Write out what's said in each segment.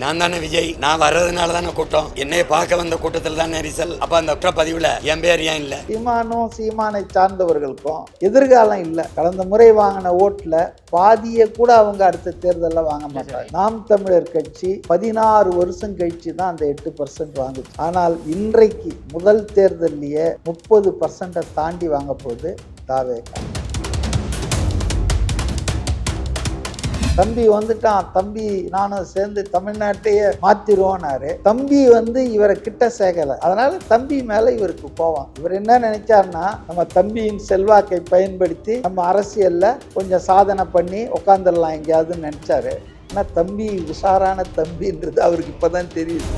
நான் தானே விஜய். நான் வர்றதுனால தானே கூட்டம். என்னைய பார்க்க வந்த கூட்டத்தில் தானே நெரிசல் அப்ப அந்த பதிவுல என் பேர் ஏன் இல்ல? சீமானும் சீமானை சார்ந்தவர்களுக்கும் எதிர்காலம் இல்லை. கடந்த முறை வாங்கின ஓட்டுல பாதியை கூட அவங்க அடுத்த தேர்தலில் வாங்க மாட்டாங்க. நாம் தமிழர் கட்சி பதினாறு வருஷம் கழிச்சு தான் அந்த எட்டு பர்சன்ட் வாங்குச்சு. ஆனால் இன்றைக்கு முதல் தேர்தல்லையே முப்பது பர்சன்ட்டை தாண்டி வாங்க போகுது தாவேகா. தம்பி வந்துட்டான் தம்பி நானும் சேர்ந்து தமிழ்நாட்டையே மாத்திருவோனாரு தம்பி வந்து இவரை கிட்ட சேர்க்கல. அதனால தம்பி மேல இவருக்கு கோவம் இவர் என்ன நினைச்சாருன்னா நம்ம தம்பியின் செல்வாக்கை பயன்படுத்தி நம்ம அரசியல்ல கொஞ்சம் சாதனை பண்ணி உட்காந்துடலாம் எங்கேயாவது நினைச்சாரு. ஆனா தம்பி உஷாரான தம்பின்றது அவருக்கு இப்பதான் தெரியுது.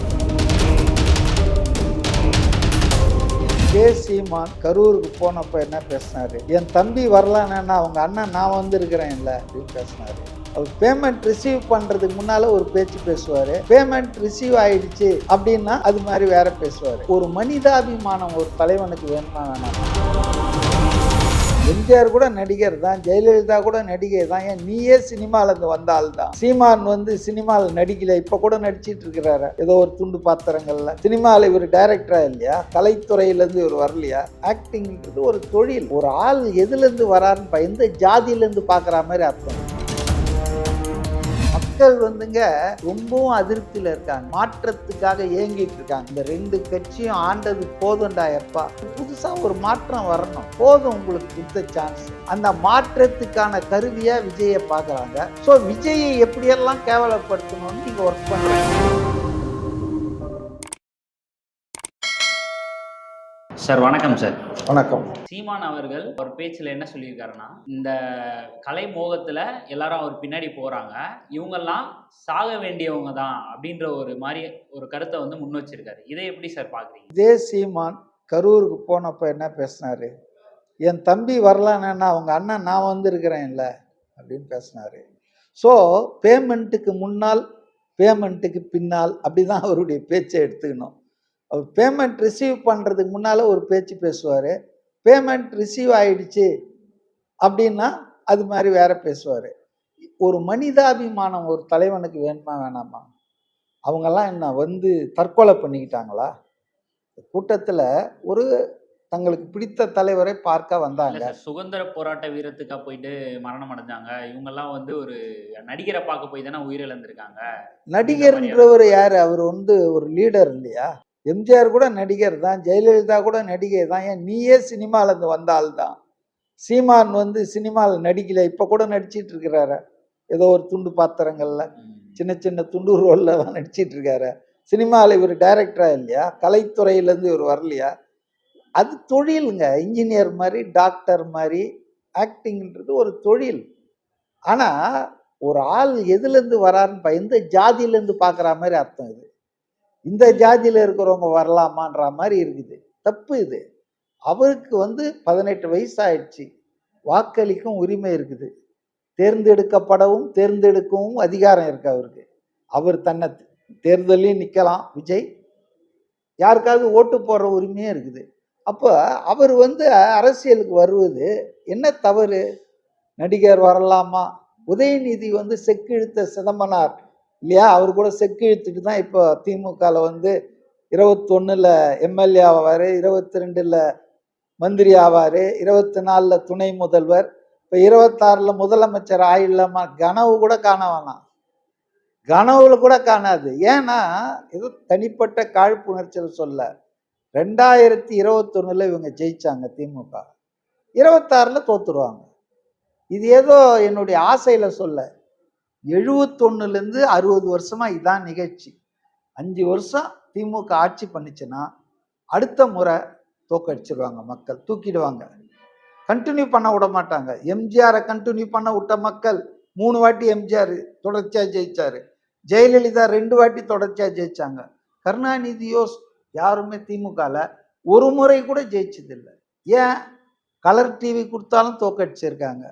கே சீமான் கரூருக்கு போனப்ப என்ன பேசினாரு? என் தம்பி வரலன்னா அவங்க அண்ணன் நான் வந்திருக்கிறேன் இல்லை அப்படின்னு பேசினாரு. அவர் பேமெண்ட் ரிசீவ் பண்ணுறதுக்கு முன்னால் ஒரு பேச்சு பேசுவார். பேமெண்ட் ரிசீவ் ஆயிடுச்சு அப்படின்னா அது மாதிரி வேற பேசுவார். ஒரு மனிதாபிமானம் ஒரு தலைவனுக்கு வேணுமா வேணாம். எம்ஜிஆர் கூட நடிகர் தான் ஜெயலலிதா கூட நடிகை தான். ஏன் நீயே சினிமாலேருந்து வந்த ஆள் தான். சீமான் வந்து சினிமாவில் நடிக்கல இப்போ கூட நடிச்சிட்டு இருக்கிறாரு. ஏதோ ஒரு துண்டு பாத்திரங்கள்ல. சினிமாவில் இவர் டைரக்டரா இல்லையா? கலைத்துறையிலேருந்து இவர் வரலையா? ஆக்டிங்கிறது ஒரு தொழில். ஒரு ஆள் எதுலேருந்து வராருன்னு பயந்து எந்த ஜாதியில மாதிரி அர்த்தம். மக்கள் வந்துங்க ரொம்பவும் அதிருப்தியில இருக்காங்க. மாற்றத்துக்காக ஏங்கிட்டு இருக்காங்க. இந்த ரெண்டு கட்சியும் ஆண்டது போதும்டா எப்பா புதுசா ஒரு மாற்றம் வரணும். போதும் உங்களுக்கு கொடுத்த சான்ஸ் அந்த மாற்றத்துக்கான கருவியா விஜயை பாக்குறாங்க ஸோ விஜயை எப்படியெல்லாம் கேவலப்படுத்தணும்னு நீங்க ஒர்க் பண்றீங்க? சார் வணக்கம் சார். வணக்கம். சீமான் அவர்கள் ஒரு பேச்சில் என்ன சொல்லியிருக்காருன்னா இந்த கலை மோகத்தில் எல்லாரும் அவர் பின்னாடி போகிறாங்க இவங்கெல்லாம் சாக வேண்டியவங்க தான் அப்படின்ற ஒரு மாதிரி ஒரு கருத்தை வந்து முன் வச்சிருக்காரு. இதை எப்படி சார் பார்க்குறீங்க? இதே சீமான் கரூருக்கு போனப்ப என்ன பேசினாரு? என் தம்பி வரலன்னா அவங்க அண்ணன் நான் வந்திருக்கிறேன் இல்லை அப்படின்னு பேசினாரு. ஸோ பேமெண்ட்டுக்கு முன்னால் பேமெண்ட்டுக்கு பின்னால் அப்படி தான் அவருடைய பேச்சை எடுத்துக்கணும். அவர் பேமெண்ட் ரிசீவ் பண்ணுறதுக்கு முன்னால் ஒரு பேச்சு பேசுவார். பேமெண்ட் ரிசீவ் ஆயிடுச்சு அப்படின்னா அது மாதிரி வேற பேசுவார். ஒரு மனிதாபிமானம் ஒரு தலைவனுக்கு வேணுமா வேணாமா? அவங்கெல்லாம் என்ன வந்து தற்கொலை பண்ணிக்கிட்டாங்களா? கூட்டத்தில் ஒரு தங்களுக்கு பிடித்த தலைவரை பார்க்க வந்தாங்க. சுதந்திர போராட்ட வீரத்துக்கா போயிட்டு மரணம் அடைஞ்சாங்க. இவங்கெல்லாம் வந்து ஒரு நடிகரை பார்க்க போய் தானே உயிரிழந்திருக்காங்க. நடிகர்ன்றவர் யார்? அவர் வந்து ஒரு லீடர் இல்லையா? எம்ஜிஆர் கூட நடிகர் தான் ஜெயலலிதா கூட நடிகை தான். ஏன்? நீயே சினிமால இருந்து வந்த ஆள் தான் சீமான் வந்து சினிமாவில் நடிக்கல இப்போ கூட நடிச்சிட்டு இருக்கிறாரு ஏதோ ஒரு துண்டு பாத்திரங்கள்ல. சின்ன சின்ன துண்டு ரோல்ல தான் நடிச்சிட்டு இருக்காரு சினிமாவில் இவர் டைரக்டரா இல்லையா? கலைத்துறையிலேருந்து இவர் வரலையா? அது தொழிலுங்க. இன்ஜினியர் மாதிரி டாக்டர் மாதிரி ஆக்டிங்ன்றது ஒரு தொழில். ஆனால் ஒரு ஆள் எதுலேருந்து வராருன்னு பா- எந்த ஜாதியிலேருந்து பார்க்குற மாதிரி அர்த்தம் இது. இந்த ஜாதியில் இருக்கிறவங்க வரலாமான்ற மாதிரி இருக்குது. தப்பு இது. அவருக்கு வந்து பதினெட்டு வயசு ஆயிடுச்சு வாக்களிக்கும் உரிமை இருக்குது. தேர்ந்தெடுக்கப்படவும் தேர்ந்தெடுக்கவும் அதிகாரம் இருக்கு அவருக்கு. அவர் தன்னை தேர்தலையும் நிற்கலாம் விஜய். யாருக்காவது ஓட்டு போடுற உரிமையும் இருக்குது. அப்போ அவர் வந்து அரசியலுக்கு வருவது என்ன தவறு? நடிகர் வரலாமா? உதயநிதி வந்து செக்கு இழுத்த சிதம்பனார் இல்லையா? அவர் கூட செக்கு இழுத்துட்டு தான் இப்போ திமுகவில் வந்து இருபத்தொன்னில் எம்எல்ஏ ஆவார் இருபத்தி ரெண்டில் மந்திரி ஆவார் இருபத்தி நாலில் துணை முதல்வர் இப்போ இருபத்தாறில் முதலமைச்சர் ஆயிடலாமா? கனவு கூட காண வேணாம் கனவுல கூட காணாது. ஏன்னா இது தனிப்பட்ட காழ்ப்புணர்ச்சியில் சொல்ல ரெண்டாயிரத்தி இருபத்தொன்னில் இவங்க ஜெயிச்சாங்க திமுக. இருபத்தாறில் தோத்துருவாங்க. இது ஏதோ என்னுடைய ஆசையில் சொல்ல எழுபத்தொன்னுலேருந்து அறுபது வருஷமாக இதான் நிகழ்ச்சி. அஞ்சு வருஷம் திமுக ஆட்சி பண்ணிச்சுன்னா அடுத்த முறை தோக்கடிச்சிருவாங்க மக்கள் தூக்கிடுவாங்க. கண்டினியூ பண்ண விட மாட்டாங்க. எம்ஜிஆரை கண்டினியூ பண்ண விட்ட மக்கள் மூணு வாட்டி எம்ஜிஆர் தொடர்ச்சியாக ஜெயித்தார் ஜெயலலிதா ரெண்டு வாட்டி தொடர்ச்சியாக ஜெயிச்சாங்க. கருணாநிதியோ யாருமே திமுகவில் ஒரு முறை கூட ஜெயிச்சதில்லை. ஏன்? கலர் டிவி கொடுத்தாலும் தோக்கடிச்சிருக்காங்க.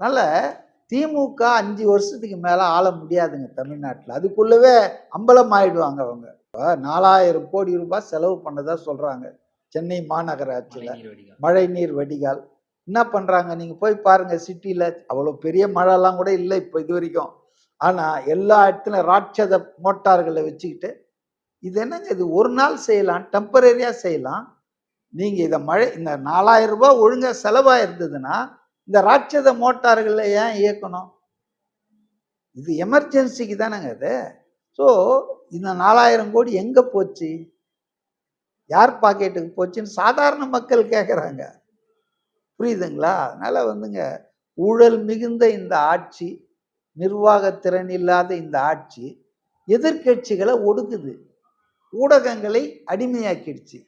அதனால் திமுக அஞ்சு வருஷத்துக்கு மேல ஆள முடியாதுங்க தமிழ்நாட்டில். அதுக்குள்ளவே அம்பலம் ஆயிடுவாங்க அவங்க. இப்ப நாலாயிரம் கோடி ரூபாய் செலவு பண்ணதா சொல்றாங்க. சென்னை மாநகராட்சியில். மழை நீர் வடிகால். என்ன பண்றாங்க? நீங்க போய் பாருங்க சிட்டில அவ்வளோ பெரிய மழைலாம் கூட இல்லை இப்போ இது வரைக்கும். ஆனால் எல்லா இடத்துலையும் ராட்சத மோட்டார்களை வச்சுக்கிட்டு இது என்னங்க இது? ஒரு நாள் செய்யலாம். டெம்பரரியாக செய்யலாம். நீங்கள் இதை மழை இந்த நாலாயிரம் ரூபாய் ஒழுங்காக செலவாக இருந்ததுன்னா இந்த ராட்சத மோட்டார்களை ஏன் இயக்கணும்? இது எமர்ஜென்சிக்கு தானேங்க அது ஸோ இந்த நாலாயிரம் கோடி எங்கே போச்சு? யார் பாக்கெட்டுக்கு போச்சுன்னு சாதாரண மக்கள் கேட்குறாங்க புரியுதுங்களா? அதனால் வந்துங்க ஊழல் மிகுந்த இந்த ஆட்சி நிர்வாகத்திறன் இல்லாத இந்த ஆட்சி எதிர்க்கட்சிகளை ஒடுக்குது. ஊடகங்களை அடிமையாக்கிடுச்சு.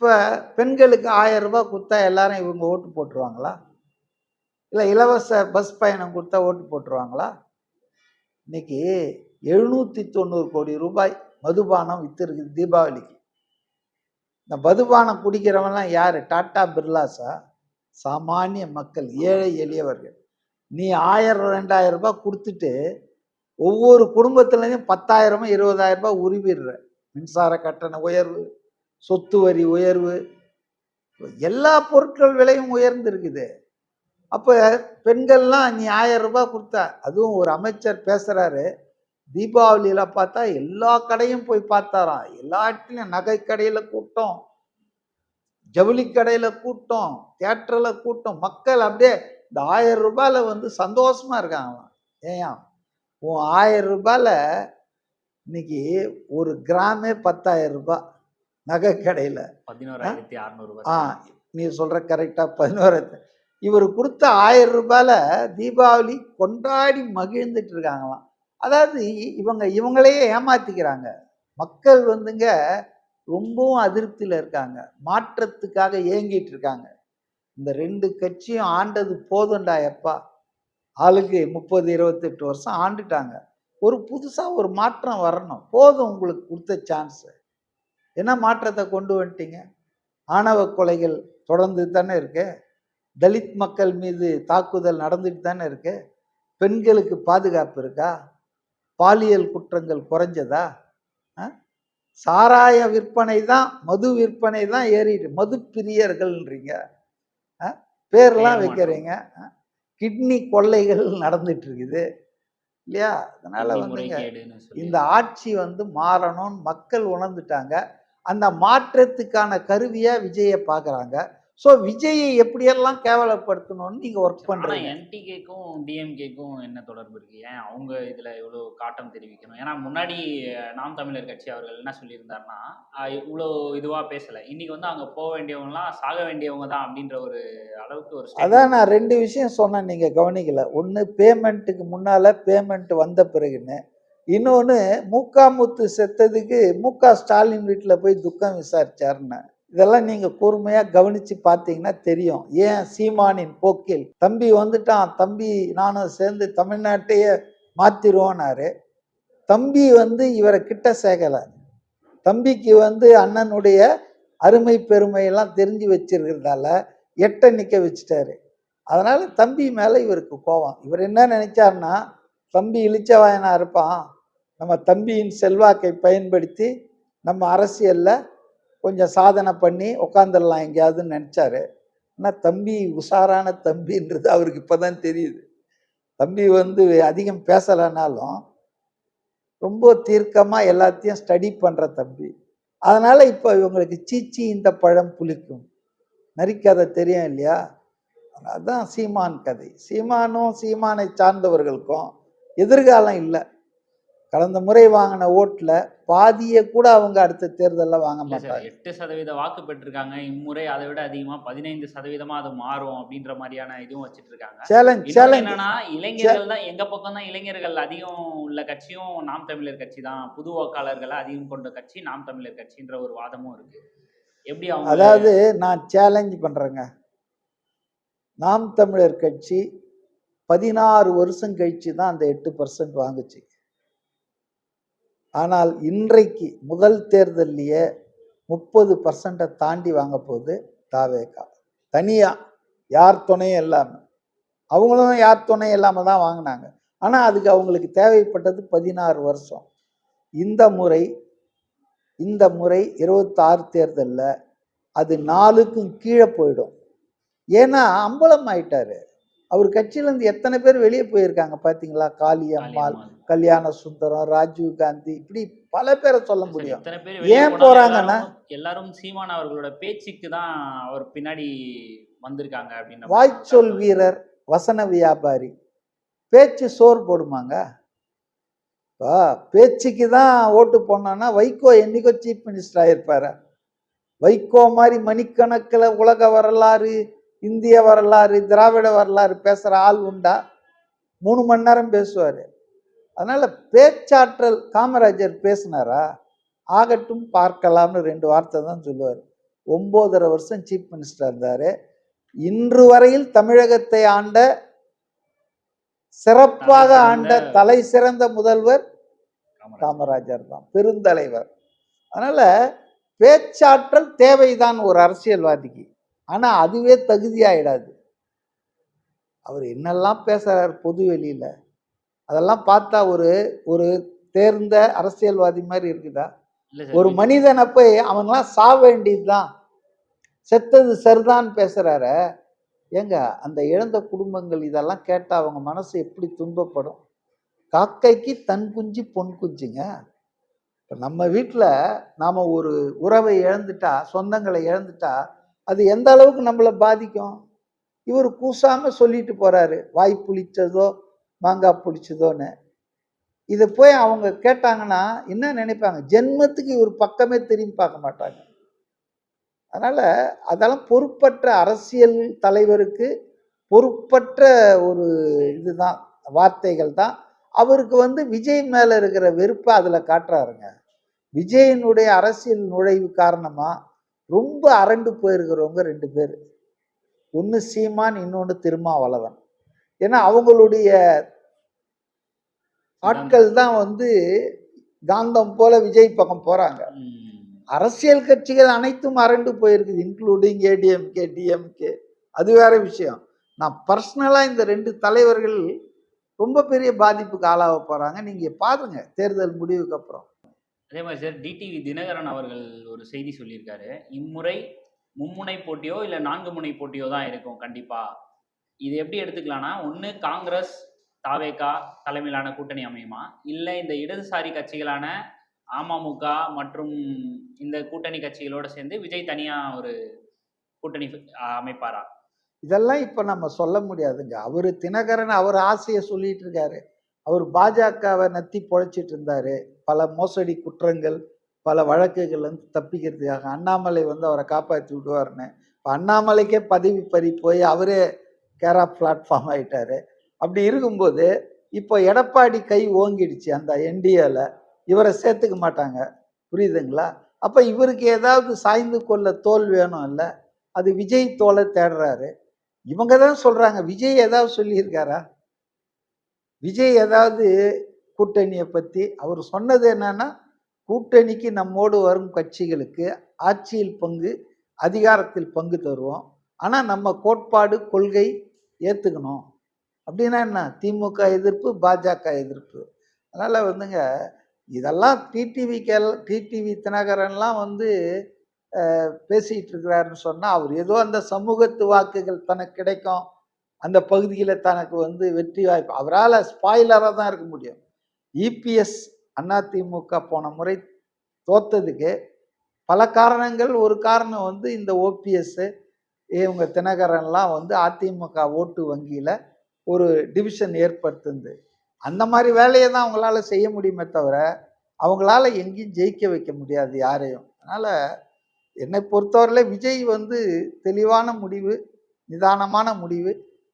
இப்போ பெண்களுக்கு ஆயிரம் ரூபாய் கொடுத்தா எல்லாரும் இவங்க ஓட்டு போட்டுருவாங்களா? இல்லை இலவச பஸ் பயணம் கொடுத்தா ஓட்டு போட்டுருவாங்களா? இன்னைக்கு எழுநூற்றி தொண்ணூறு கோடி ரூபாய் மதுபானம் விற்றுருக்குது தீபாவளிக்கு. இந்த மதுபானம் குடிக்கிறவன்லாம் யார்? டாட்டா பிர்லாஸா? சாமானிய மக்கள் ஏழை எளியவர்கள். நீ ஆயிரம் ரெண்டாயிரம் ரூபாய் கொடுத்துட்டு ஒவ்வொரு குடும்பத்துலேயும் பத்தாயிரமோ இருபதாயிரம் ரூபாய் உருவிடுற. மின்சார கட்டண உயர்வு சொத்து வரி உயர்வு எல்லா பொருட்கள் விலையும் உயர்ந்திருக்குது. அப்போ பெண்கள்லாம் நீ ஆயிரம் ரூபாய் கொடுத்தா அதுவும் ஒரு அமைச்சர் பேசுகிறாரு தீபாவளியில் பார்த்தா எல்லா கடையும் போய் பார்த்தாராம். எல்லா இடத்துலையும் நகை கடையில் கூட்டம் ஜவுளி கடையில் கூட்டம் தேட்டரில் கூட்டம். மக்கள் அப்படியே இந்த ஆயிரம் ரூபாயில் வந்து சந்தோஷமாக இருக்காங்க. ஏன் உன் ஆயிரம் ரூபாயில் இன்னைக்கு ஒரு கிராமே பத்தாயிரம் ரூபாய். நகை கடையில். பதினோராயிரத்தி அறுநூறு ஆ நீ சொல்கிற கரெக்டாக பதினோரு. இவர் கொடுத்த ஆயிரம் ரூபாயில் தீபாவளி கொண்டாடி மகிழ்ந்துட்டு இருக்காங்களாம். அதாவது இவங்க இவங்களையே ஏமாத்திக்கிறாங்க. மக்கள் வந்துங்க ரொம்பவும் அதிருப்தியில் இருக்காங்க. மாற்றத்துக்காக ஏங்கிட்டு இருக்காங்க. இந்த ரெண்டு கட்சியும் ஆண்டது போதும்டா எப்பா. ஆளுக்கு முப்பது இருபத்தெட்டு வருஷம் ஆண்டுட்டாங்க. ஒரு புதுசாக ஒரு மாற்றம் வரணும். போதும் உங்களுக்கு கொடுத்த சான்ஸு என்ன மாற்றத்தை கொண்டு வந்துட்டீங்க? ஆணவ கொலைகள் தொடர்ந்து தானே இருக்கு. தலித் மக்கள் மீது தாக்குதல் நடந்துட்டு தானே இருக்கு. பெண்களுக்கு பாதுகாப்பு இருக்கா? பாலியல் குற்றங்கள் குறைஞ்சதா? ஆ? சாராய விற்பனை தான் மது விற்பனை தான் ஏறிட்டு மது பிரியர்கள்ன்றீங்க. ஆ? பேர்லாம் பேர் வைக்கிறீங்க ஆ? கிட்னி கொள்ளைகள் நடந்துட்டு இருக்குது. இல்லையா? அதனால நிதி வந்துங்க முறைகேடுன்னு சொல்லி இந்த ஆட்சி வந்து மாறணும்னு மக்கள் உணர்ந்துட்டாங்க. அந்த மாற்றத்துக்கான கருவியா விஜயை பார்க்குறாங்க. ஸோ விஜயை எப்படியெல்லாம் கேவலப்படுத்தணும்னு நீங்க ஒர்க் ஆனா பண்றீங்க? என்டிகேக்கும் டிஎம்கேக்கும் என்ன தொடர்பு இருக்கு? ஏன் அவங்க இதுல இவ்வளவு காட்டம் தெரிவிக்கணும்? ஏன்னா முன்னாடி நாம் தமிழர் கட்சி அவர்கள் என்ன சொல்லியிருந்தாருன்னா இவ்வளோ இதுவா பேசல. இன்னைக்கு வந்து அங்க போக வேண்டியவங்கலாம் சாக வேண்டியவங்க தான் அப்படின்ற ஒரு அளவுக்கு ஒரு அதான் நான் ரெண்டு விஷயம் சொன்னேன் நீங்க கவனிக்கல. ஒன்று பேமெண்ட்டுக்கு முன்னால பேமெண்ட் வந்த பிறகுன்னு இன்னொன்று முத்து செத்ததுக்கு முக ஸ்டாலின் வீட்டில் போய் துக்கம் விசாரிச்சாருன்னு. இதெல்லாம் நீங்கள் கூர்மையாக கவனித்து பார்த்தீங்கன்னா தெரியும். ஏன் சீமானின் போக்கில் தம்பி வந்துட்டான் தம்பி நானும் சேர்ந்து தமிழ்நாட்டையே மாற்றிடுவோன்னாரு தம்பி வந்து இவரை கிட்ட சேகலை தம்பிக்கு வந்து அண்ணனுடைய அருமை பெருமை எல்லாம் தெரிஞ்சு வச்சிருக்கிறதால எட்ட நிற்க வச்சுட்டாரு. அதனால் தம்பி மேலே இவருக்கு கோவம் இவர் என்ன நினைச்சாருன்னா தம்பி இளிச்சவாயனா இருப்பான். நம்ம தம்பியின் செல்வாக்கை பயன்படுத்தி நம்ம அரசியலில் கொஞ்சம் சாதனை பண்ணி உட்காந்துடலாம் எங்கேயாதுன்னு நினச்சாரு. ஆனால் தம்பி உஷாரான தம்பின்றது அவருக்கு இப்போ தான் தெரியுது. தம்பி வந்து அதிகம் பேசலைனாலும் ரொம்ப தீர்க்கமாக எல்லாத்தையும் ஸ்டடி பண்ணுற தம்பி. அதனால் இப்போ இவங்களுக்கு சீச்சி இந்த பழம் புளிக்கும். நரிக்கதை தெரியும் இல்லையா? அதான் சீமான் கதை. சீமானும் சீமானை சார்ந்தவர்களுக்கும் எதிர்காலம் இல்லை. கடந்த முறை வாங்கின ஓட்டுல பாதியை கூட அவங்க அடுத்த தேர்தலில் வாங்க மாட்டாங்க. எட்டு சதவீத வாக்கு பெற்றிருக்காங்க. இம்முறை அதை விட அதிகமா பதினைந்து சதவீதமா அது மாறும் அப்படின்ற மாதிரியான இதுவும் வச்சிட்டு இருக்காங்க. சேலஞ்ச் என்னன்னா இளைஞர்கள் தான் எங்க பக்கம் தான் இளைஞர்கள் அதிகம் உள்ள கட்சியும் நாம் தமிழர் கட்சி தான். புது வாக்காளர்களை அதிகம் கொண்ட கட்சி நாம் தமிழர் கட்சின்ற ஒரு வாதமும் இருக்கு. எப்படி அதாவது நான் சேலஞ்ச் பண்றேங்க. நாம் தமிழர் கட்சி பதினாறு வருஷம் கழிச்சு தான் அந்த எட்டு பர்சன்ட் வாங்குச்சு. ஆனால் இன்றைக்கு முதல் தேர்தல்லையே முப்பது பர்சன்ட்டை தாண்டி வாங்க போகுது தாவேகா. தனியா யார் துணையும் இல்லாமல் அவங்களும் யார் துணையும் இல்லாமல் தான் வாங்கினாங்க. ஆனால் அதுக்கு அவங்களுக்கு தேவைப்பட்டது பதினாறு வருஷம். இந்த முறை இந்த முறை இருபத்தாறு தேர்தலில் அது நாலுக்கும் கீழே போயிடும். ஏன்னா அம்பலம் ஆயிட்டாரு. அவர் கட்சியிலேருந்து எத்தனை பேர் வெளியே போயிருக்காங்க பார்த்தீங்களா காளியம்மாள் காளியம்மாள். கல்யாண சுந்தரம் ராஜீவ் காந்தி இப்படி பல பேரை சொல்ல சரி, முடியும். ஏன் போறாங்கன்னா? எல்லாரும் சீமான் அவர்களோட பேச்சுக்கு தான் அவர் பின்னாடி வந்திருக்காங்க அப்படின்னு வாய்ச்சொல் வீரர் வசன வியாபாரி. பேச்சு சோறு போடுமாங்க? இப்போ பேச்சுக்கு தான் ஓட்டு போனோன்னா வைகோ என்னைக்கோ சீஃப் மினிஸ்டர் ஆயிருப்பாரு. வைகோ மாதிரி மணிக்கணக்கில் உலக வரலாறு இந்திய வரலாறு திராவிட வரலாறு பேசுகிற ஆள் உண்டா? மூணு மணி நேரம் பேசுவார். அதனால பேச்சாற்றல் காமராஜர் பேசினாரா? ஆகட்டும் பார்க்கலாம்னு ரெண்டு வார்த்தை தான் சொல்லுவார். ஒம்போதரை வருஷம் சீஃப் மினிஸ்டர் இருந்தார். இன்று வரையில் தமிழகத்தை ஆண்ட சிறப்பாக ஆண்ட தலை சிறந்த முதல்வர். காமராஜர் தான் பெருந்தலைவர். அதனால பேச்சாற்றல் தேவைதான் ஒரு அரசியல்வாதிக்கு. ஆனா அதுவே தகுதியாயிடாது. அவர் என்னெல்லாம் பேசுறார் பொது வெளியில அதெல்லாம் பார்த்தா ஒரு ஒரு தேர்ந்த அரசியல்வாதி மாதிரி இருக்குதா? ஒரு மனிதனை போய் அவன்லாம் சாக வேண்டியதுதான். செத்தது சரிதான் பேசுறார. ஏங்க அந்த இழந்த குடும்பங்கள் இதெல்லாம் கேட்டா அவங்க மனசு எப்படி துன்பப்படும்? காக்கைக்கு தன் குஞ்சு பொன் குஞ்சுங்க. இப்போ நம்ம வீட்டில் நாம் ஒரு உறவை இழந்துட்டா சொந்தங்களை இழந்துட்டா அது எந்த அளவுக்கு நம்மளை பாதிக்கும்? இவர் கூசாமல் சொல்லிட்டு போகிறாரு வாய் புளிச்சதோ மாங்காய் புளிச்சதோன்னு. இதை போய் அவங்க கேட்டாங்கன்னா என்ன நினைப்பாங்க? ஜென்மத்துக்கு இவர் பக்கமே திரும்பி பார்க்க மாட்டாங்க. அதனால் அதெல்லாம் பொறுப்பற்ற அரசியல் தலைவருக்கு பொறுப்பற்ற ஒரு இதுதான் வார்த்தைகள் தான். அவருக்கு வந்து விஜய் மேலே இருக்கிற வெறுப்பை அதில் காட்டுறாருங்க. விஜயனுடைய அரசியல் நுழைவு காரணமாக ரொம்ப அரண்டு போயிருக்கிறவங்க ரெண்டு பேர். ஒன்று சீமான் இன்னொன்று திருமாவளவன். ஏன்னா அவங்களுடைய ஆட்கள் தான் வந்து காந்தம் போல விஜய் பக்கம் போறாங்க. அரசியல் கட்சிகள் அனைத்தும் அரண்டு போயிருக்குது இன்க்ளூடிங் ஏடிஎம்கே டிஎம்கே அது வேற விஷயம். நான் பர்சனலாக இந்த ரெண்டு தலைவர்கள் ரொம்ப பெரிய பாதிப்புக்கு ஆளாக போறாங்க. நீங்க பாருங்க தேர்தல் முடிவுக்கு அப்புறம். அதே மாதிரி சார் டிடிவி தினகரன் அவர்கள் ஒரு செய்தி சொல்லியிருக்காரு. இம்முறை மும்முனை போட்டியோ இல்லை நான்கு முனை போட்டியோ தான் இருக்கும் கண்டிப்பா. இது எப்படி எடுத்துக்கலாம்னா ஒன்று காங்கிரஸ் தாவேகா தலைமையிலான கூட்டணி அமையுமா? இல்லை இந்த இடதுசாரி கட்சிகளான அமமுக மற்றும் இந்த கூட்டணி கட்சிகளோட சேர்ந்து விஜய் தனியா ஒரு கூட்டணி அமைப்பாரா? இதெல்லாம் இப்போ நம்ம சொல்ல முடியாதுங்க. அவர் தினகரன் அவர் ஆசையை சொல்லிட்டு இருக்காரு. அவர் பாஜகவை நத்தி பொழைச்சிட்டு இருந்தாரு. பல மோசடி குற்றங்கள் பல வழக்குகள் வந்து தப்பிக்கிறதுக்காக அண்ணாமலை வந்து அவரை காப்பாற்றி விடுவார்னு இப்போ அண்ணாமலைக்கே பதவி பறி போய் அவரே கேரா பிளாட்ஃபார்ம் ஆயிட்டாரு. அப்படி இருக்கும்போது இப்போ எடப்பாடி கை ஓங்கிடுச்சு அந்த என்டிஏல இவரை சேர்த்துக்க மாட்டாங்க. புரியுதுங்களா? அப்போ இவருக்கு ஏதாவது சாய்ந்து கொள்ள தோல் வேணும் இல்லை? அது விஜய் தோலை தேடுறாரு. இவங்க தான் சொல்கிறாங்க விஜய் ஏதாவது சொல்லியிருக்காரா? விஜய் ஏதாவது கூட்டணியை பற்றி அவர் சொன்னது என்னன்னா கூட்டணிக்கு நம்மோடு வரும் கட்சிகளுக்கு ஆட்சியில் பங்கு அதிகாரத்தில் பங்கு தருவோம். ஆனால் நம்ம கோட்பாடு கொள்கை ஏற்றுக்கணும் அப்படின்னா என்ன? திமுக எதிர்ப்பு பாஜக எதிர்ப்பு. அதனால் வந்துங்க இதெல்லாம் டிடிவி கேள் டிடிவி தினகரன்லாம் வந்து பேசிகிட்டு இருக்கிறாருன்னு சொன்னால் அவர் ஏதோ அந்த சமூகத்து வாக்குகள் தனக்கு கிடைக்கும். அந்த பகுதியில் தனக்கு வந்து வெற்றி வாய்ப்பு. அவரால் ஸ்பாயிலராக தான் இருக்க முடியும். இபிஎஸ் அதிமுக போன முறை தோத்ததுக்கு பல காரணங்கள். ஒரு காரணம் வந்து இந்த ஓபிஎஸ்ஸு இவங்க தினகரன்லாம் வந்து அதிமுக ஓட்டு வங்கியில் ஒரு டிவிஷன் ஏற்படுத்துந்து அந்த மாதிரி வேலையை தான் அவங்களால செய்ய முடியுமே தவிர அவங்களால எங்கேயும் ஜெயிக்க வைக்க முடியாது யாரையும். அதனால் என்னை பொறுத்தவரையில விஜய் வந்து தெளிவான முடிவு நிதானமான முடிவு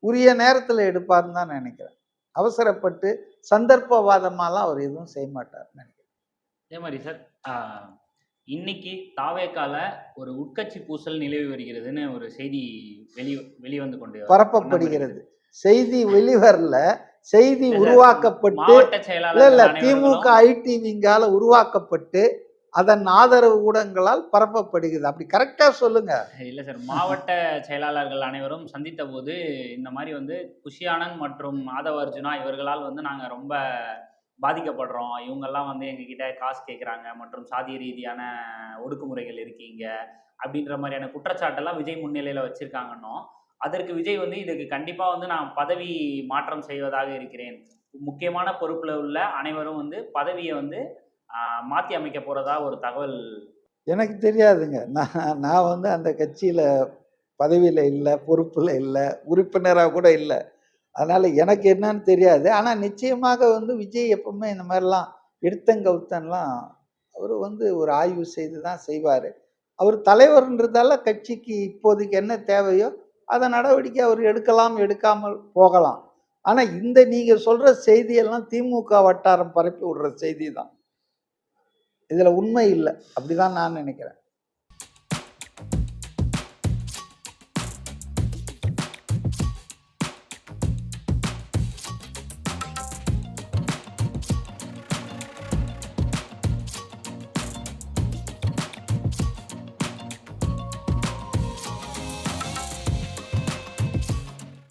உரிய நேரத்தில் எடுப்பாருன்னு தான் நினைக்கிறேன். அவசரப்பட்டு சந்தர்ப்பவாதமாலாம் அவர் எதுவும் செய்ய மாட்டார் நினைக்கிறேன். அதே மாதிரி சார் இன்னைக்கு தாவேக்கால ஒரு உட்கட்சி பூசல் நிலவி வருகிறதுன்னு ஒரு செய்தி வெளி வெளிவந்து கொண்டு பரப்பப்படுகிறது. செய்தி வெளிவரல செய்தி உருவாக்கப்பட்டு இல்ல இல்ல திமுக ஐடி விங்கால உருவாக்கப்பட்டு அதன் ஆதரவு ஊடகங்களால் பரப்பப்படுகிறது. அப்படி கரெக்டாக சொல்லுங்க. இல்லை சார் மாவட்ட செயலாளர்கள் அனைவரும் சந்தித்த போது இந்த மாதிரி வந்து குஷியானந்த் மற்றும் மாதவ அர்ஜுனா இவர்களால் வந்து நாங்கள் ரொம்ப பாதிக்கப்படுறோம். இவங்கெல்லாம் வந்து எங்ககிட்ட காசு கேட்குறாங்க மற்றும் சாதிய ரீதியான ஒடுக்குமுறைகள் இருக்கீங்க அப்படின்ற மாதிரியான குற்றச்சாட்டெல்லாம் விஜய் முன்னிலையில் வச்சுருக்காங்கன்னோ அதற்கு விஜய் வந்து இதுக்கு கண்டிப்பாக வந்து நான் பதவி மாற்றம் செய்வதாக இருக்கிறேன். முக்கியமான பொறுப்பில் உள்ள அனைவரும் வந்து பதவியை வந்து மாற்றி அமைக்க போகிறதா ஒரு தகவல்? எனக்கு தெரியாதுங்க. நான் நான் வந்து அந்த கட்சியில் பதவியில் இல்லை பொறுப்பில் இல்லை உறுப்பினராக கூட இல்லை. அதனால் எனக்கு என்னன்னு தெரியாது. ஆனால் நிச்சயமாக வந்து விஜய் எப்பவுமே இந்த மாதிரிலாம் எடுத்தங்கவுத்தன்லாம் அவர் வந்து ஒரு ஆய்வு செய்து தான் செய்வார். அவர் தலைவர்ன்றதால கட்சிக்கு இப்போதைக்கு என்ன தேவையோ அதை நடவடிக்கை அவர் எடுக்கலாம் எடுக்காமல் போகலாம். ஆனால் இந்த நீங்கள் சொல்கிற செய்தியெல்லாம் திமுக வட்டாரம் பரப்பி விடுற செய்தி தான். இதில் உண்மை இல்லை. அப்படி தான் நான் நினைக்கிறேன்.